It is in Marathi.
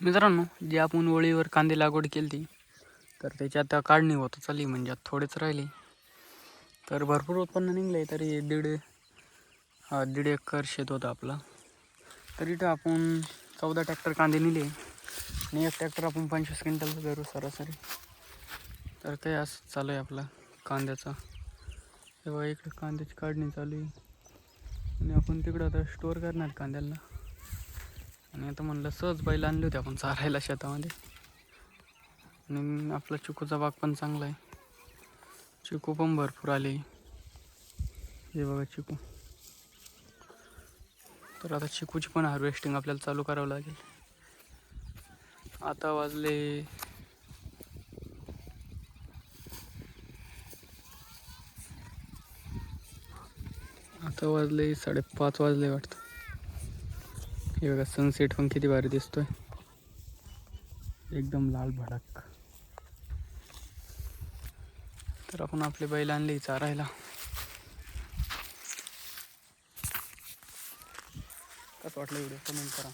मित्रांनो जे आपण ओळीवर कांदे लागवड केली ती तर त्याची आता काढणी होत चालली म्हणजे आता थोडेच राहिले. तर भरपूर उत्पन्न निघले तरी दीड हा दीड एकर शेत होतं आपला. तर आपण चौदा ट्रॅक्टर कांदे नेले आणि एक ट्रॅक्टर आपण पंचवीस क्विंटलचं धरू सरासरी. तर ते असं चालू आहे आपला कांद्याचा. तेव्हा इकडे कांद्याची काढणी चालू आहे. आणि आपण तिकडं आता स्टोअर करणार कांद्याला. आणि आता म्हणलं सहज बैल आणले होते आपण चारायला शेतामध्ये. आणि आपला चिकूचा बाग पण चांगला आहे. चिकू पण भरपूर आले. हे बघा चिकू. तर आता चिकूची पण हार्वेस्टिंग आपल्याला चालू करावं लागेल. आता वाजले आता वाजले साडेपाच वाजले वाटतं. हे बघा सनसेट पण किती भारी दिसतोय. एकदम लाल भडक. तर आपण आपले बैल आणले चारायला. कसं वाटलं व्हिडिओ कमेंट करा.